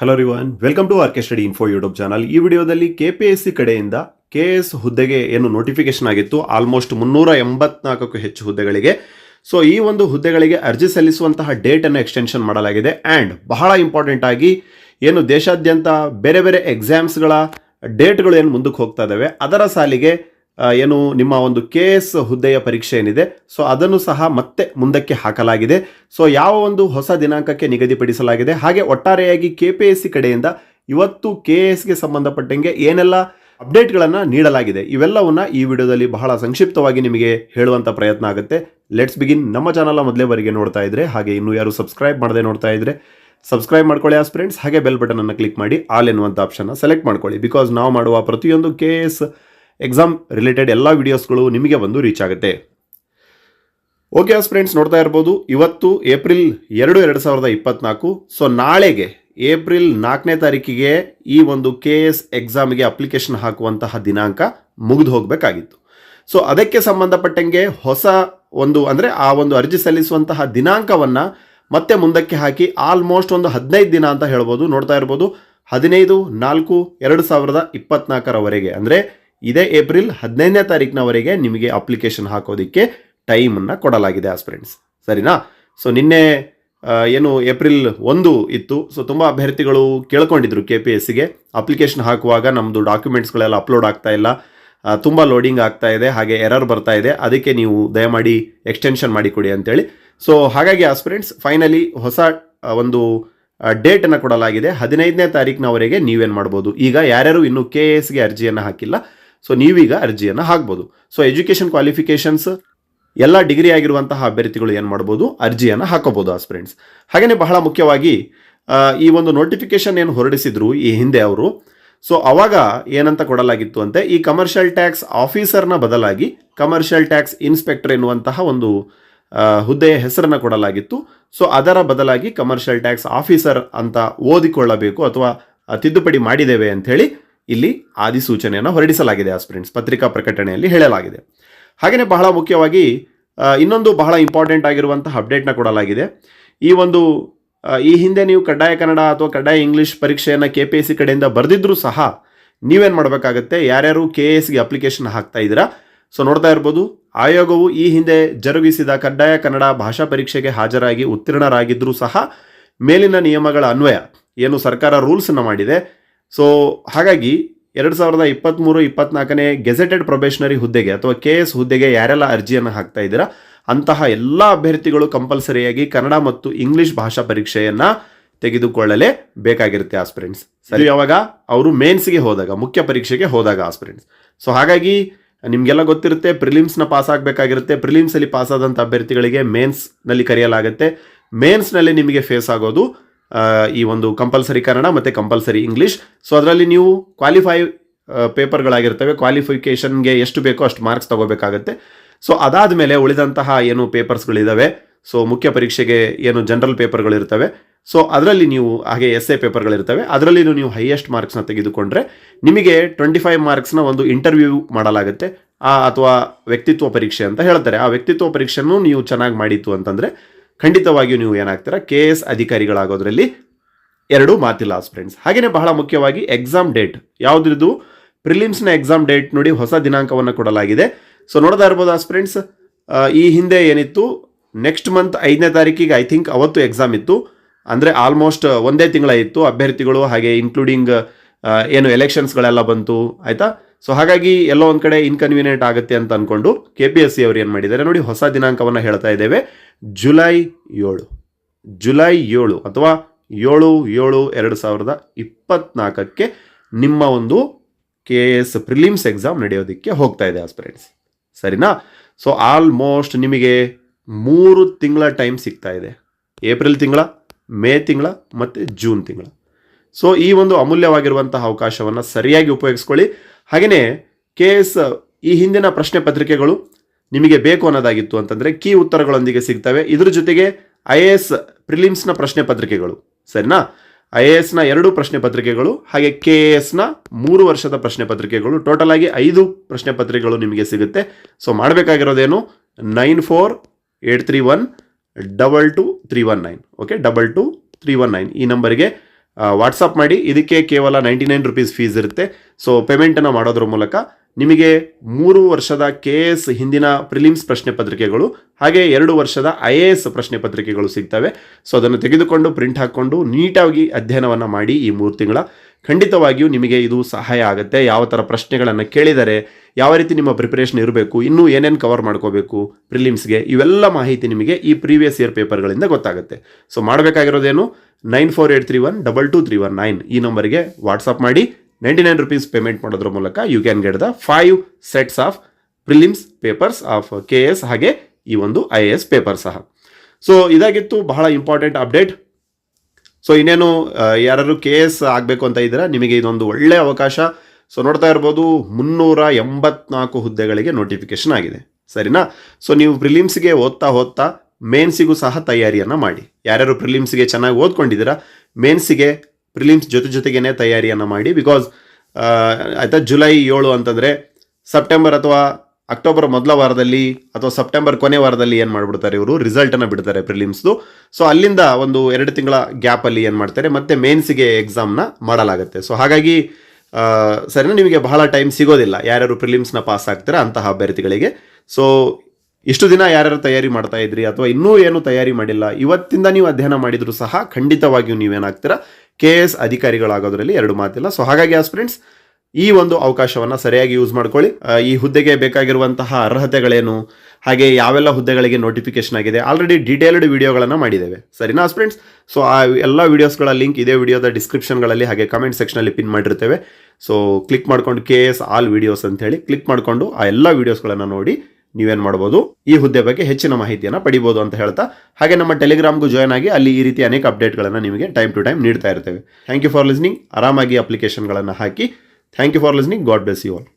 Hello everyone welcome to R K study info YouTube channel ಈ ವಿಡಿಯೋದಲ್ಲಿ K P S C ಕಡೆಯಿಂದ K S ಹುದ್ದೆಗೆ ಏನು notification ಆಗಿತ್ತು? ಆಲ್ಮೋಸ್ಟ್ ಮುನ್ನೂರ ಎಂಬತ್ನಾಲ್ಕಕ್ಕೂ ಹೆಚ್ಚು ಹುದ್ದೆಗಳಿಗೆ. ಸೊ ಈ ಒಂದು ಹುದ್ದೆಗಳಿಗೆ ಅರ್ಜಿ ಸಲ್ಲಿಸುವಂತಹ ಡೇಟನ್ನು ಎಕ್ಸ್ಟೆನ್ಷನ್ ಮಾಡಲಾಗಿದೆ. ಆ್ಯಂಡ್ ಬಹಳ ಇಂಪಾರ್ಟೆಂಟ್ ಆಗಿ ಏನು ದೇಶಾದ್ಯಂತ ಬೇರೆ ಬೇರೆ ಎಕ್ಸಾಮ್ಸ್ಗಳ ಡೇಟ್ಗಳು ಏನು ಮುಂದಕ್ಕೆ ಹೋಗ್ತಾ ಇದ್ದಾವೆ ಅದರ ಸಾಲಿಗೆ ಏನು ನಿಮ್ಮ ಒಂದು ಕೆ ಎಸ್ ಹುದ್ದೆಯ ಪರೀಕ್ಷೆ ಏನಿದೆ, ಸೊ ಅದನ್ನು ಸಹ ಮತ್ತೆ ಮುಂದಕ್ಕೆ ಹಾಕಲಾಗಿದೆ. ಸೊ ಯಾವ ಒಂದು ಹೊಸ ದಿನಾಂಕಕ್ಕೆ ನಿಗದಿಪಡಿಸಲಾಗಿದೆ, ಹಾಗೆ ಒಟ್ಟಾರೆಯಾಗಿ ಕೆ ಪಿ ಎಸ್ ಸಿ ಕಡೆಯಿಂದ ಇವತ್ತು ಕೆ ಎಸ್ಗೆ ಸಂಬಂಧಪಟ್ಟಂಗೆ ಏನೆಲ್ಲ ಅಪ್ಡೇಟ್ಗಳನ್ನು ನೀಡಲಾಗಿದೆ, ಇವೆಲ್ಲವನ್ನು ಈ ವಿಡಿಯೋದಲ್ಲಿ ಬಹಳ ಸಂಕ್ಷಿಪ್ತವಾಗಿ ನಿಮಗೆ ಹೇಳುವಂಥ ಪ್ರಯತ್ನ ಆಗುತ್ತೆ. ಲೆಟ್ಸ್ ಬಿಗಿನ್ ನಮ್ಮ ಚಾನಲ್ ಮೊದಲೇವರೆಗೆ ನೋಡ್ತಾ ಇದ್ರೆ, ಹಾಗೆ ಇನ್ನೂ ಯಾರು ಸಬ್ಸ್ಕ್ರೈಬ್ ಮಾಡದೆ ನೋಡ್ತಾ ಇದ್ರೆ ಸಬ್ಸ್ಕ್ರೈಬ್ ಮಾಡ್ಕೊಳ್ಳಿ ಆಸ್ ಫ್ರೆಂಡ್ಸ್ ಹಾಗೆ ಬೆಲ್ ಬಟನನ್ನು ಕ್ಲಿಕ್ ಮಾಡಿ ಆಲ್ ಎನ್ನುವಂಥ ಆಪ್ಷನ್ನ ಸೆಲೆಕ್ಟ್ ಮಾಡ್ಕೊಳ್ಳಿ. ಬಿಕಾಸ್ ನಾವು ಮಾಡುವ ಪ್ರತಿಯೊಂದು ಕೆ ಎಸ್ ಎಕ್ಸಾಮ್ ರಿಲೇಟೆಡ್ ಎಲ್ಲ ವಿಡಿಯೋಸ್ಗಳು ನಿಮಗೆ ಬಂದು ರೀಚ್ ಆಗುತ್ತೆ. ಓಕೆ ಆಸ್ ಫ್ರೆಂಡ್ಸ್ ನೋಡ್ತಾ ಇರ್ಬೋದು, ಇವತ್ತು ಏಪ್ರಿಲ್ ಎರಡು ಎರಡು ಸಾವಿರದ ಇಪ್ಪತ್ನಾಲ್ಕು. ಸೊ ನಾಳೆಗೆ ಏಪ್ರಿಲ್ ನಾಲ್ಕನೇ ತಾರೀಕಿಗೆ ಈ ಒಂದು ಕೆ ಎಸ್ ಎಕ್ಸಾಮ್ಗೆ ಅಪ್ಲಿಕೇಶನ್ ಹಾಕುವಂತಹ ದಿನಾಂಕ ಮುಗಿದು ಹೋಗಬೇಕಾಗಿತ್ತು. ಸೊ ಅದಕ್ಕೆ ಸಂಬಂಧಪಟ್ಟಂಗೆ ಹೊಸ ಒಂದು, ಅಂದರೆ ಆ ಒಂದು ಅರ್ಜಿ ಸಲ್ಲಿಸುವಂತಹ ದಿನಾಂಕವನ್ನು ಮತ್ತೆ ಮುಂದಕ್ಕೆ ಹಾಕಿ ಆಲ್ಮೋಸ್ಟ್ ಒಂದು ಹದಿನೈದು ದಿನ ಅಂತ ಹೇಳ್ಬೋದು. ನೋಡ್ತಾ ಇರ್ಬೋದು, ಹದಿನೈದು ನಾಲ್ಕು ಎರಡು ಸಾವಿರದ ಇಪ್ಪತ್ನಾಲ್ಕರವರೆಗೆ. ಅಂದರೆ ಇದೇ ಏಪ್ರಿಲ್ ಹದಿನೈದನೇ ತಾರೀಕಿನವರೆಗೆ ನಿಮಗೆ ಅಪ್ಲಿಕೇಶನ್ ಹಾಕೋದಕ್ಕೆ ಟೈಮನ್ನು ಕೊಡಲಾಗಿದೆ ಆಸ್ಪಿರೆಂಟ್ಸ್ ಸರಿನಾ? ಸೊ ನಿನ್ನೆ ಏನು ಏಪ್ರಿಲ್ ಒಂದು ಇತ್ತು. ಸೊ ತುಂಬ ಅಭ್ಯರ್ಥಿಗಳು ಕೇಳ್ಕೊಂಡಿದ್ರು ಕೆ ಪಿ ಎಸ್ ಸಿಗೆ ಅಪ್ಲಿಕೇಶನ್ ಹಾಕುವಾಗ ನಮ್ಮದು ಡಾಕ್ಯುಮೆಂಟ್ಸ್ಗಳೆಲ್ಲ ಅಪ್ಲೋಡ್ ಆಗ್ತಾ ಇಲ್ಲ. ತುಂಬ ಲೋಡಿಂಗ್ ಆಗ್ತಾ ಇದೆ. ಹಾಗೆ ಎರರ್ ಬರ್ತಾ ಇದೆ. ಅದಕ್ಕೆ ನೀವು ದಯಮಾಡಿ ಎಕ್ಸ್ಟೆನ್ಷನ್ ಮಾಡಿಕೊಡಿ ಅಂತೇಳಿ. ಸೊ ಹಾಗಾಗಿ ಆಸ್ಪಿರೆಂಟ್ಸ್ ಫೈನಲಿ ಹೊಸ ಒಂದು ಡೇಟನ್ನು ಕೊಡಲಾಗಿದೆ. ಹದಿನೈದನೇ ತಾರೀಕಿನವರೆಗೆ ನೀವೇನು ಮಾಡ್ಬೋದು? ಈಗ ಯಾರ್ಯಾರು ಇನ್ನೂ ಕೆ ಎಸ್ಗೆ ಅರ್ಜಿಯನ್ನು ಹಾಕಿಲ್ಲ ಸೊ ನೀವೀಗ ಅರ್ಜಿಯನ್ನು ಹಾಕ್ಬೋದು. ಸೊ ಎಜುಕೇಷನ್ ಕ್ವಾಲಿಫಿಕೇಷನ್ಸ್ ಎಲ್ಲ ಡಿಗ್ರಿ ಆಗಿರುವಂತಹ ಅಭ್ಯರ್ಥಿಗಳು ಏನು ಮಾಡ್ಬೋದು? ಅರ್ಜಿಯನ್ನು ಹಾಕೋಬೋದು ಆಸ್ಪಿರೆಂಟ್ಸ್ ಹಾಗೆಯೇ ಬಹಳ ಮುಖ್ಯವಾಗಿ ಈ ಒಂದು ನೋಟಿಫಿಕೇಶನ್ ಏನು ಹೊರಡಿಸಿದ್ರು ಈ ಹಿಂದೆ ಅವರು ಸೊ ಅವಾಗ ಏನಂತ ಕೊಡಲಾಗಿತ್ತು ಅಂತೆ, ಈ ಕಮರ್ಷಿಯಲ್ ಟ್ಯಾಕ್ಸ್ ಆಫೀಸರ್ನ ಬದಲಾಗಿ ಕಮರ್ಷಿಯಲ್ ಟ್ಯಾಕ್ಸ್ ಇನ್ಸ್ಪೆಕ್ಟರ್ ಎನ್ನುವಂತಹ ಒಂದು ಹುದ್ದೆಯ ಹೆಸರನ್ನು ಕೊಡಲಾಗಿತ್ತು. ಸೊ ಅದರ ಬದಲಾಗಿ ಕಮರ್ಷಿಯಲ್ ಟ್ಯಾಕ್ಸ್ ಆಫೀಸರ್ ಅಂತ ಓದಿಕೊಳ್ಳಬೇಕು ಅಥವಾ ತಿದ್ದುಪಡಿ ಮಾಡಿದ್ದೇವೆ ಅಂಥೇಳಿ ಇಲ್ಲಿ ಆದಿಸೂಚನೆಯನ್ನು ಹೊರಡಿಸಲಾಗಿದೆ ಆಸ್ಪಿರೆಂಟ್ಸ್ ಪತ್ರಿಕಾ ಪ್ರಕಟಣೆಯಲ್ಲಿ ಹೇಳಲಾಗಿದೆ. ಹಾಗೆಯೇ ಬಹಳ ಮುಖ್ಯವಾಗಿ ಇನ್ನೊಂದು ಬಹಳ ಇಂಪಾರ್ಟೆಂಟ್ ಆಗಿರುವಂತಹ ಅಪ್ಡೇಟ್ನ ಕೊಡಲಾಗಿದೆ. ಈ ಒಂದು ಈ ಹಿಂದೆ ನೀವು ಕಡ್ಡಾಯ ಕನ್ನಡ ಅಥವಾ ಕಡ್ಡಾಯ ಇಂಗ್ಲೀಷ್ ಪರೀಕ್ಷೆಯನ್ನು ಕೆ ಪಿ ಎಸ್ ಸಿ ಕಡೆಯಿಂದ ಬರೆದಿದ್ರೂ ಸಹ ನೀವೇನು ಮಾಡಬೇಕಾಗತ್ತೆ? ಯಾರ್ಯಾರು ಕೆ ಎಸ್ಗೆ ಅಪ್ಲಿಕೇಶನ್ ಹಾಕ್ತಾ ಇದ್ದೀರಾ? ಸೊ ನೋಡ್ತಾ ಇರ್ಬೋದು, ಆಯೋಗವು ಈ ಹಿಂದೆ ಜರುಗಿಸಿದ ಕಡ್ಡಾಯ ಕನ್ನಡ ಭಾಷಾ ಪರೀಕ್ಷೆಗೆ ಹಾಜರಾಗಿ ಉತ್ತೀರ್ಣರಾಗಿದ್ದರೂ ಸಹ ಮೇಲಿನ ನಿಯಮಗಳ ಅನ್ವಯ, ಏನು ಸರ್ಕಾರ ರೂಲ್ಸನ್ನು ಮಾಡಿದೆ ಸೊ ಹಾಗಾಗಿ ಎರಡು ಸಾವಿರದ ಇಪ್ಪತ್ತ್ಮೂರು ಇಪ್ಪತ್ನಾಲ್ಕನೇ ಗೆಜೆಟೆಡ್ ಪ್ರೊಬೇಷನರಿ ಹುದ್ದೆಗೆ ಅಥವಾ ಕೆ ಎಸ್ ಹುದ್ದೆಗೆ ಯಾರೆಲ್ಲ ಅರ್ಜಿಯನ್ನು ಹಾಕ್ತಾ ಇದ್ದೀರಾ ಅಂತಹ ಎಲ್ಲ ಅಭ್ಯರ್ಥಿಗಳು ಕಂಪಲ್ಸರಿಯಾಗಿ ಕನ್ನಡ ಮತ್ತು ಇಂಗ್ಲಿಷ್ ಭಾಷಾ ಪರೀಕ್ಷೆಯನ್ನು ತೆಗೆದುಕೊಳ್ಳಲೇ ಬೇಕಾಗಿರುತ್ತೆ ಆಸ್ಪಿರೆಂಟ್ಸ್ ಸರಿ ಯಾವಾಗ? ಅವರು ಮೇನ್ಸ್ಗೆ ಹೋದಾಗ ಮುಖ್ಯ ಪರೀಕ್ಷೆಗೆ ಹೋದಾಗ ಆಸ್ಪಿರೆಂಟ್ಸ್ ಸೊ ಹಾಗಾಗಿ ನಿಮಗೆಲ್ಲ ಗೊತ್ತಿರುತ್ತೆ ಪ್ರಿಲಿಮ್ಸ್ನ ಪಾಸ್ ಆಗಬೇಕಾಗಿರುತ್ತೆ. ಪ್ರಿಲಿಮ್ಸಲ್ಲಿ ಪಾಸ್ ಆದಂಥ ಅಭ್ಯರ್ಥಿಗಳಿಗೆ ಮೇನ್ಸ್ನಲ್ಲಿ ಕರೆಯಲಾಗುತ್ತೆ. ಮೇನ್ಸ್ನಲ್ಲಿ ನಿಮಗೆ ಫೇಸ್ ಆಗೋದು ಈ ಒಂದು ಕಂಪಲ್ಸರಿ ಕನ್ನಡ ಮತ್ತು ಕಂಪಲ್ಸರಿ ಇಂಗ್ಲೀಷ್ ಸೊ ಅದರಲ್ಲಿ ನೀವು ಕ್ವಾಲಿಫೈ ಪೇಪರ್ಗಳಾಗಿರ್ತವೆ ಕ್ವಾಲಿಫಿಕೇಷನ್ಗೆ ಎಷ್ಟು ಬೇಕೋ ಅಷ್ಟು ಮಾರ್ಕ್ಸ್ ತಗೋಬೇಕಾಗತ್ತೆ. ಸೊ ಅದಾದ ಮೇಲೆ ಉಳಿದಂತಹ ಏನು ಪೇಪರ್ಸ್ಗಳಿದ್ದಾವೆ ಸೊ ಮುಖ್ಯ ಪರೀಕ್ಷೆಗೆ ಏನು ಜನರಲ್ ಪೇಪರ್ಗಳಿರ್ತವೆ ಸೊ ಅದರಲ್ಲಿ ನೀವು ಹಾಗೆ ಎಸ್ ಎ ಪೇಪರ್ಗಳಿರ್ತವೆ ಅದರಲ್ಲಿ ನೀವು ಹೈಯೆಸ್ಟ್ ಮಾರ್ಕ್ಸ್ನ ತೆಗೆದುಕೊಂಡ್ರೆ ನಿಮಗೆ ಟ್ವೆಂಟಿ ಫೈವ್ ಮಾರ್ಕ್ಸ್ನ ಒಂದು ಇಂಟರ್ವ್ಯೂ ಮಾಡಲಾಗುತ್ತೆ. ಆ, ಅಥವಾ ವ್ಯಕ್ತಿತ್ವ ಪರೀಕ್ಷೆ ಅಂತ ಹೇಳ್ತಾರೆ. ಆ ವ್ಯಕ್ತಿತ್ವ ಪರೀಕ್ಷೆನೂ ನೀವು ಚೆನ್ನಾಗಿ ಮಾಡಿತ್ತು ಅಂತಂದರೆ ಖಂಡಿತವಾಗಿಯೂ ನೀವು ಏನಾಗ್ತೀರಾ? ಕೆ ಎಸ್ ಅಧಿಕಾರಿಗಳಾಗೋದ್ರಲ್ಲಿ ಎರಡು ಮಾತಿಲ್ಲ ಫ್ರೆಂಡ್ಸ್ ಹಾಗೆಯೇ ಬಹಳ ಮುಖ್ಯವಾಗಿ ಎಕ್ಸಾಮ್ ಡೇಟ್ ಯಾವುದ್ರದ್ದು? ಪ್ರಿಲಿಮ್ಸ್ನ ಎಕ್ಸಾಮ್ ಡೇಟ್ ನೋಡಿ ಹೊಸ ದಿನಾಂಕವನ್ನು ಕೊಡಲಾಗಿದೆ. ಸೊ ನೋಡ್ತಾ ಇರ್ಬೋದು ಫ್ರೆಂಡ್ಸ್ ಈ ಹಿಂದೆ ಏನಿತ್ತು? ನೆಕ್ಸ್ಟ್ ಮಂತ್ ಐದನೇ ತಾರೀಕಿಗೆ ಐ ಥಿಂಕ್ ಅವತ್ತು ಎಕ್ಸಾಮ್ ಇತ್ತು. ಅಂದರೆ ಆಲ್ಮೋಸ್ಟ್ ಒಂದೇ ತಿಂಗಳ ಇತ್ತು. ಅಭ್ಯರ್ಥಿಗಳು ಹಾಗೆ ಇನ್ಕ್ಲೂಡಿಂಗ್ ಏನು ಎಲೆಕ್ಷನ್ಸ್ಗಳೆಲ್ಲ ಬಂತು. ಆಯಿತಾ? ಸೊ ಹಾಗಾಗಿ ಎಲ್ಲೋ ಒಂದು ಕಡೆ ಇನ್ಕನ್ವೀನಿಯೆಂಟ್ ಆಗುತ್ತೆ ಅಂತ ಅಂದ್ಕೊಂಡು ಕೆ ಪಿ ಎಸ್ ಸಿ ಅವರು ಏನು ಮಾಡಿದ್ದಾರೆ? ನೋಡಿ ಹೊಸ ದಿನಾಂಕವನ್ನು ಹೇಳ್ತಾ ಇದ್ದೇವೆ. ಜುಲೈ ಏಳು. ಜುಲೈ ಏಳು ಅಥವಾ ಏಳು ಏಳು, ಎರಡು ಸಾವಿರದ ಇಪ್ಪತ್ನಾಲ್ಕಕ್ಕೆ ನಿಮ್ಮ ಒಂದು ಕೆ ಎಸ್ ಪ್ರಿಲಿಮ್ಸ್ ಎಕ್ಸಾಮ್ ನಡೆಯೋದಕ್ಕೆ ಹೋಗ್ತಾ ಇದೆ ಆಸ್ಪಿರೆಂಟ್ಸ್ ಸರಿನಾ? ಸೊ ಆಲ್ಮೋಸ್ಟ್ ನಿಮಗೆ ಮೂರು ತಿಂಗಳ ಟೈಮ್ ಸಿಗ್ತಾ ಇದೆ. ಏಪ್ರಿಲ್ ತಿಂಗಳ, ಮೇ ತಿಂಗಳ ಮತ್ತು ಜೂನ್ ತಿಂಗಳ. ಸೊ ಈ ಒಂದು ಅಮೂಲ್ಯವಾಗಿರುವಂತಹ ಅವಕಾಶವನ್ನು ಸರಿಯಾಗಿ ಉಪಯೋಗಿಸ್ಕೊಳ್ಳಿ. ಹಾಗೆಯೇ ಕೆ ಎಸ್ ಈ ಹಿಂದಿನ ಪ್ರಶ್ನೆ ಪತ್ರಿಕೆಗಳು ನಿಮಗೆ ಬೇಕು ಅನ್ನೋದಾಗಿತ್ತು ಅಂತಂದರೆ ಕೀ ಉತ್ತರಗಳೊಂದಿಗೆ ಸಿಗ್ತವೆ. ಇದ್ರ ಜೊತೆಗೆ ಐ ಎ ಎಸ್ ಪ್ರಿಲಿಮ್ಸ್ನ ಪ್ರಶ್ನೆ ಪತ್ರಿಕೆಗಳು. ಸರಿನಾ? ಐ ಎ ಎಸ್ನ ಎರಡು ಪ್ರಶ್ನೆ ಪತ್ರಿಕೆಗಳು, ಹಾಗೆ ಕೆ ಎ ಎಸ್ನ ಮೂರು ವರ್ಷದ ಪ್ರಶ್ನೆ ಪತ್ರಿಕೆಗಳು. ಟೋಟಲ್ ಆಗಿ ಐದು ಪ್ರಶ್ನೆ ಪತ್ರಿಕೆಗಳು ನಿಮಗೆ ಸಿಗುತ್ತೆ. So ಮಾಡಬೇಕಾಗಿರೋದೇನು? Nine four eight three one double two three one nine. Okay double two three one nine. ಈ ನಂಬರಿಗೆ ವಾಟ್ಸಪ್ ಮಾಡಿ. ಇದಕ್ಕೆ ಕೇವಲ ನೈಂಟಿ ನೈನ್ ರುಪೀಸ್ ಫೀಸ್ ಇರುತ್ತೆ. ಸೊ ಪೇಮೆಂಟನ್ನು ಮಾಡೋದ್ರ ಮೂಲಕ ನಿಮಗೆ ಮೂರು ವರ್ಷದ ಕೆ ಎಸ್ ಹಿಂದಿನ ಪ್ರಿಲಿಮ್ಸ್ ಪ್ರಶ್ನೆ ಪತ್ರಿಕೆಗಳು, ಹಾಗೆ ಎರಡು ವರ್ಷದ ಐ ಎ ಎಸ್ ಪ್ರಶ್ನೆ ಪತ್ರಿಕೆಗಳು ಸಿಗ್ತವೆ. ಸೊ ಅದನ್ನು ತೆಗೆದುಕೊಂಡು ಪ್ರಿಂಟ್ ಹಾಕ್ಕೊಂಡು, ನೀಟಾಗಿ ಅಧ್ಯಯನವನ್ನು ಮಾಡಿ ಈ ಮೂರು ತಿಂಗಳ. ಖಂಡಿತವಾಗಿಯೂ ನಿಮಗೆ ಇದು ಸಹಾಯ ಆಗುತ್ತೆ. ಯಾವ ಥರ ಪ್ರಶ್ನೆಗಳನ್ನು ಕೇಳಿದರೆ, ಯಾವ ರೀತಿ ನಿಮ್ಮ ಪ್ರಿಪರೇಷನ್ ಇರಬೇಕು, ಇನ್ನೂ ಏನೇನು ಕವರ್ ಮಾಡ್ಕೋಬೇಕು ಪ್ರಿಲಿಮ್ಸ್ಗೆ ಇವೆಲ್ಲ ಮಾಹಿತಿ ನಿಮಗೆ ಈ ಪ್ರೀವಿಯಸ್ ಇಯರ್ ಪೇಪರ್ಗಳಿಂದ ಗೊತ್ತಾಗುತ್ತೆ. So ಮಾಡಬೇಕಾಗಿರೋದೇನು? Nine four eight three one double two three one nine ಈ ನಂಬರ್ಗೆ ವಾಟ್ಸಪ್ ಮಾಡಿ. ನೈಂಟಿ ನೈನ್ ರುಪೀಸ್ ಪೇಮೆಂಟ್ ಮಾಡೋದ್ರ ಮೂಲಕ you can get the five sets of prelims papers of K S ಹಾಗೆ ಈ ಒಂದು ಐ ಎ ಎಸ್ ಪೇಪರ್ ಸಹ. So ಇದಾಗಿತ್ತು ಬಹಳ ಇಂಪಾರ್ಟೆಂಟ್ ಅಪ್ಡೇಟ್ ಸೊ ಇನ್ನೇನು ಯಾರು ಕೆ ಎಸ್ ಆಗಬೇಕು ಅಂತ ಇದ್ದೀರಾ, ನಿಮಗೆ ಇದೊಂದು ಒಳ್ಳೆಯ ಅವಕಾಶ. ಸೊ ನೋಡ್ತಾ ಇರ್ಬೋದು, ಮುನ್ನೂರ ಎಂಬತ್ನಾಲ್ಕು ಹುದ್ದೆಗಳಿಗೆ ನೋಟಿಫಿಕೇಶನ್ ಆಗಿದೆ. ಸರಿನಾ? ಸೊ ನೀವು ಪ್ರಿಲಿಮ್ಸ್ಗೆ ಓದ್ತಾ ಓದ್ತಾ ಮೇನ್ಸಿಗೂ ಸಹ ತಯಾರಿಯನ್ನು ಮಾಡಿ. ಯಾರ್ಯಾರು ಪ್ರಿಲಿಮ್ಸ್ಗೆ ಚೆನ್ನಾಗಿ ಓದ್ಕೊಂಡಿದ್ದೀರಾ ಮೇನ್ಸಿಗೆ ಪ್ರಿಲಿಮ್ಸ್ ಜೊತೆ ಜೊತೆಗೇನೆ ತಯಾರಿಯನ್ನು ಮಾಡಿ ಬಿಕಾಸ್ ಆಯಿತಾ ಜುಲೈ ಏಳು ಅಂತಂದರೆ ಸೆಪ್ಟೆಂಬರ್ ಅಥವಾ ಅಕ್ಟೋಬರ್ ಮೊದಲ ವಾರದಲ್ಲಿ ಅಥವಾ ಸೆಪ್ಟೆಂಬರ್ ಕೊನೆ ವಾರದಲ್ಲಿ ಏನು ಮಾಡ್ಬಿಡ್ತಾರೆ ಇವರು? ರಿಸಲ್ಟನ್ನು ಬಿಡ್ತಾರೆ ಪ್ರಿಲಿಮ್ಸ್ದು ಸೊ ಅಲ್ಲಿಂದ ಒಂದು ಎರಡು ತಿಂಗಳ ಗ್ಯಾಪಲ್ಲಿ ಏನು ಮಾಡ್ತಾರೆ? ಮತ್ತೆ ಮೇನ್ಸಿಗೆ ಎಕ್ಸಾಮ್ನ ಮಾಡಲಾಗುತ್ತೆ. ಸೊ ಹಾಗಾಗಿ ಸರಿನಾ? ನಿಮಗೆ ಬಹಳ ಟೈಮ್ ಸಿಗೋದಿಲ್ಲ ಯಾರ್ಯಾರು ಪ್ರಿಲಿಮ್ಸ್ನ ಪಾಸ್ ಆಗ್ತೀರಾ ಅಂತಹ ಅಭ್ಯರ್ಥಿಗಳಿಗೆ. ಸೊ ಇಷ್ಟು ದಿನ ಯಾರ್ಯಾರು ತಯಾರಿ ಮಾಡ್ತಾ ಇದ್ರಿ ಅಥವಾ ಇನ್ನೂ ಏನು ತಯಾರಿ ಮಾಡಿಲ್ಲ, ಇವತ್ತಿಂದ ನೀವು ಅಧ್ಯಯನ ಮಾಡಿದರೂ ಸಹ ಖಂಡಿತವಾಗಿಯೂ ನೀವೇನಾಗ್ತೀರಾ ಕೆ ಎಸ್ ಅಧಿಕಾರಿಗಳಾಗೋದ್ರಲ್ಲಿ ಎರಡು ಮಾತಿಲ್ಲ. ಸೊ ಹಾಗಾಗಿ ಆಸ್ಪಿರೆಂಟ್ಸ್ ಈ ಒಂದು ಅವಕಾಶವನ್ನು ಸರಿಯಾಗಿ ಯೂಸ್ ಮಾಡ್ಕೊಳ್ಳಿ. ಈ ಹುದ್ದೆಗೆ ಬೇಕಾಗಿರುವಂತಹ ಅರ್ಹತೆಗಳೇನು, ಹಾಗೆ ಯಾವೆಲ್ಲ ಹುದ್ದೆಗಳಿಗೆ ನೋಟಿಫಿಕೇಶನ್ ಆಗಿದೆ ಆಲ್ರೆಡಿ ಡೀಟೇಲ್ಡ್ ವಿಡಿಯೋಗಳನ್ನು ಮಾಡಿದ್ದೇವೆ. ಸರಿನಾ ಫ್ರೆಂಡ್ಸ್ ಸೊ ಆ ಎಲ್ಲ ವೀಡಿಯೋಸ್ಗಳ ಲಿಂಕ್ ಇದೇ ವಿಡಿಯೋದ ಡಿಸ್ಕ್ರಿಪ್ಷನ್ಗಳಲ್ಲಿ ಹಾಗೆ ಕಮೆಂಟ್ ಸೆಕ್ಷನಲ್ಲಿ ಪಿನ್ ಮಾಡಿರ್ತೇವೆ. ಸೊ ಕ್ಲಿಕ್ ಮಾಡ್ಕೊಂಡು ಕೆ ಎಸ್ ಆಲ್ ವಿಡಿಯೋಸ್ ಅಂತ ಹೇಳಿ ಕ್ಲಿಕ್ ಮಾಡಿಕೊಂಡು ಆ ಎಲ್ಲ ವೀಡಿಯೋಸ್ಗಳನ್ನು ನೋಡಿ ನೀವೇನು ಮಾಡ್ಬೋದು? ಈ ಹುದ್ದೆ ಬಗ್ಗೆ ಹೆಚ್ಚಿನ ಮಾಹಿತಿಯನ್ನು ಪಡಿಬೋದು ಅಂತ ಹೇಳ್ತಾ, ಹಾಗೆ ನಮ್ಮ ಟೆಲಿಗ್ರಾಮ್ಗೂ ಜಾಯ್ನ್ ಆಗಿ ಅಲ್ಲಿ ಈ ರೀತಿ ಅನೇಕ ಅಪ್ಡೇಟ್ಗಳನ್ನು ನಿಮಗೆ ಟೈಮ್ ಟು ಟೈಮ್ ನೀಡ್ತಾ ಇರ್ತೇವೆ. ಥ್ಯಾಂಕ್ ಯು ಫಾರ್ ಲಿಸ್ನಿಂಗ್ ಆರಾಮಾಗಿ ಅಪ್ಲಿಕೇಶನ್ಗಳನ್ನು ಹಾಕಿ. Thank you for listening God bless you all